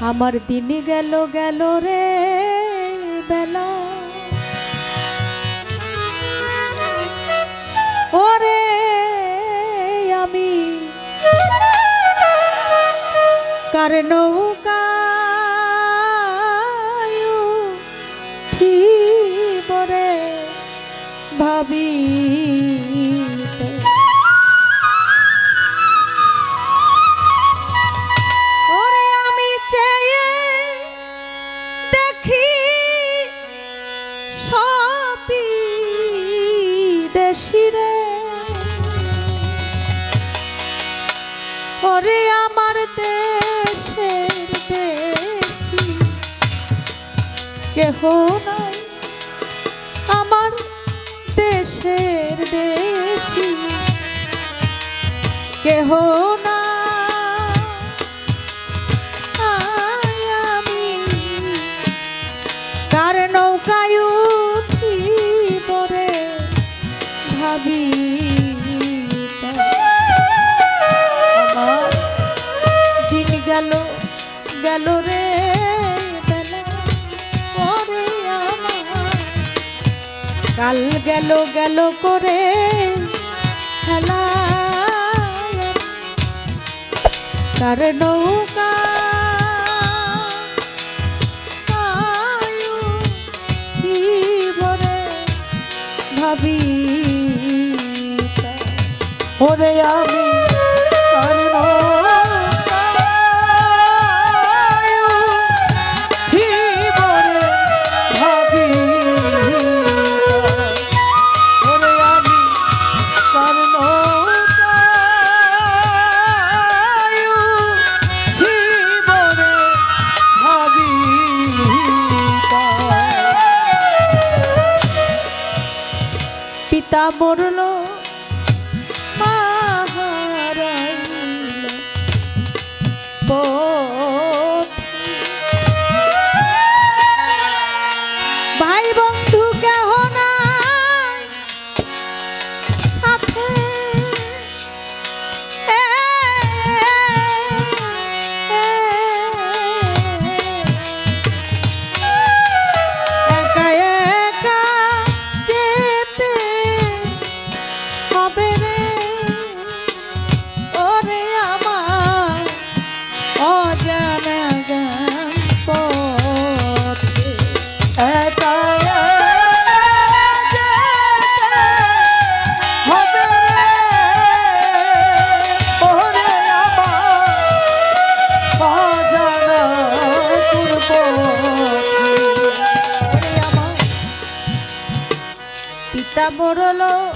আমার দিন গেল গেল রে বেলা। ওরে আমি কারণ কেহ না। আমি তার নৌকায়ু উঠি পরে ভাবি। দিন গেল গেল রে কাল গেল গেল করে খেলা। তার নৌকা। ভাবি ওরে আমি তা বড় লোক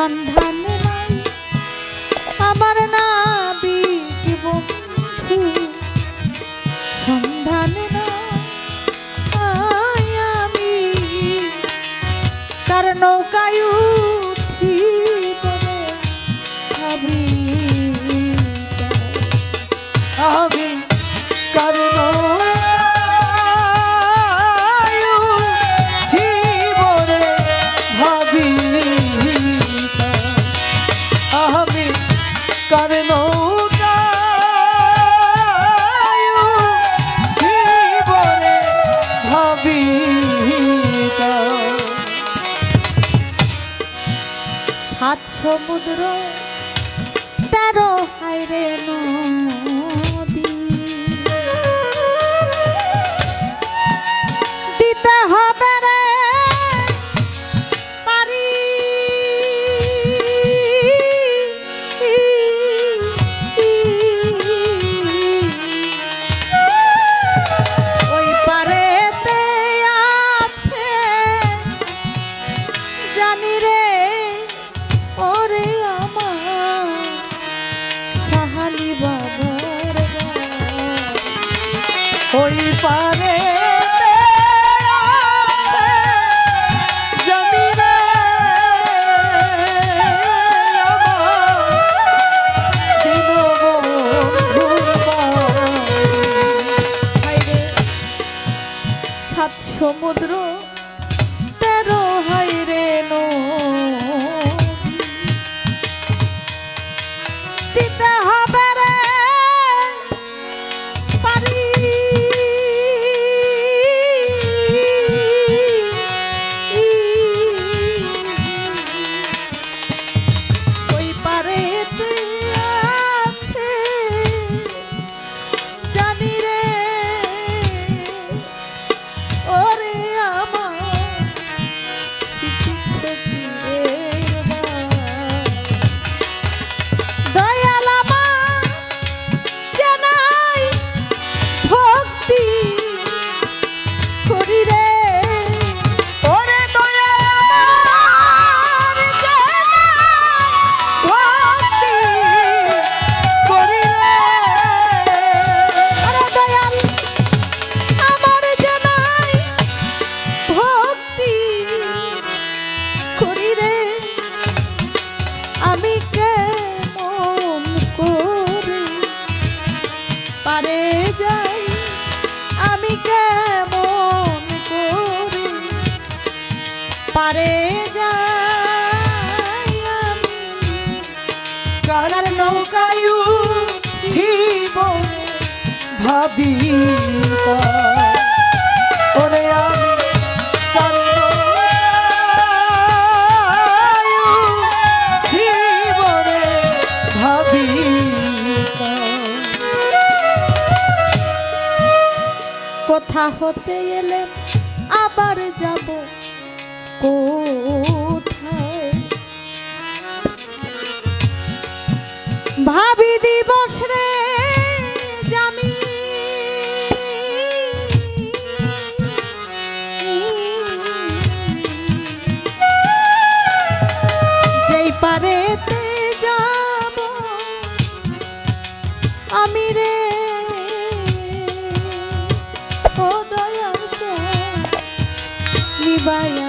সন্ধান বেলায় উঠিব ভাবিতা। ওরে আমি কোথা হতে এলে আবার যাব কো ভাবি দিবস রে জামি। যেই পারে যাব আমি রে ও দয়া নিবাই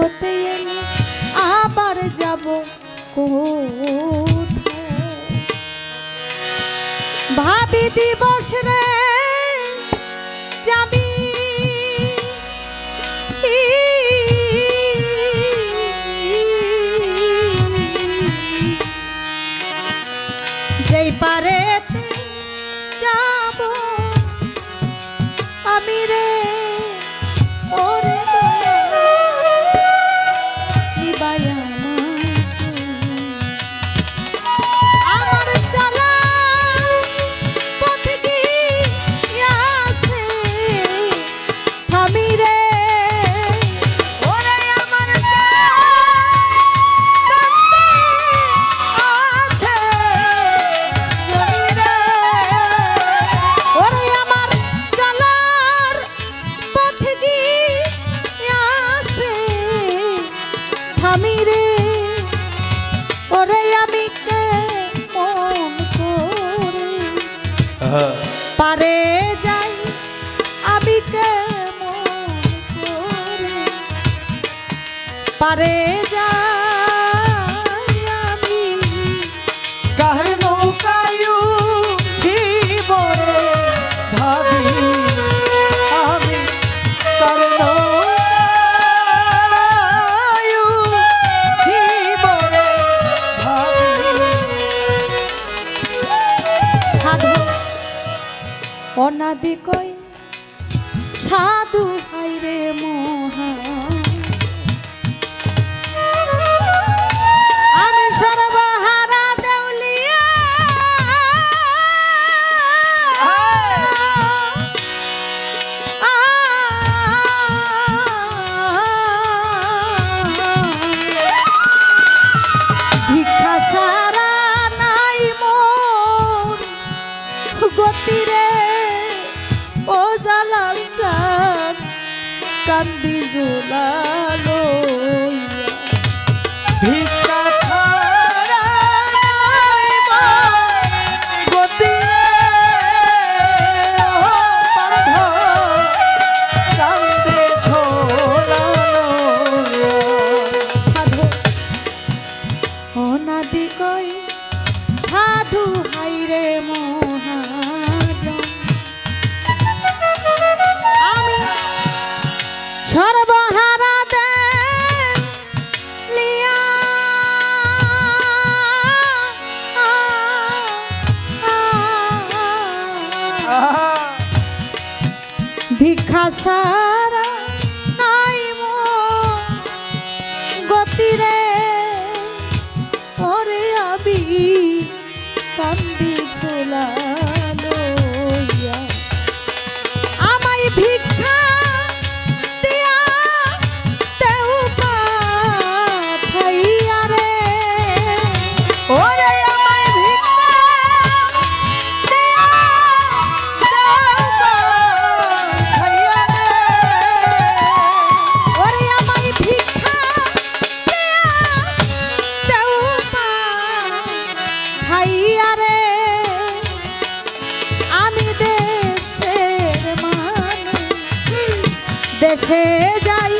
হতে এলি আবার যাব ভাবি দিবস রে আমি রে ওরে আমি কে মন করে? পারে যাই আমি কে মন করে? পারে সর্বহারা দে লিয়া। ভিক্ষা সা আমি দেশে যাই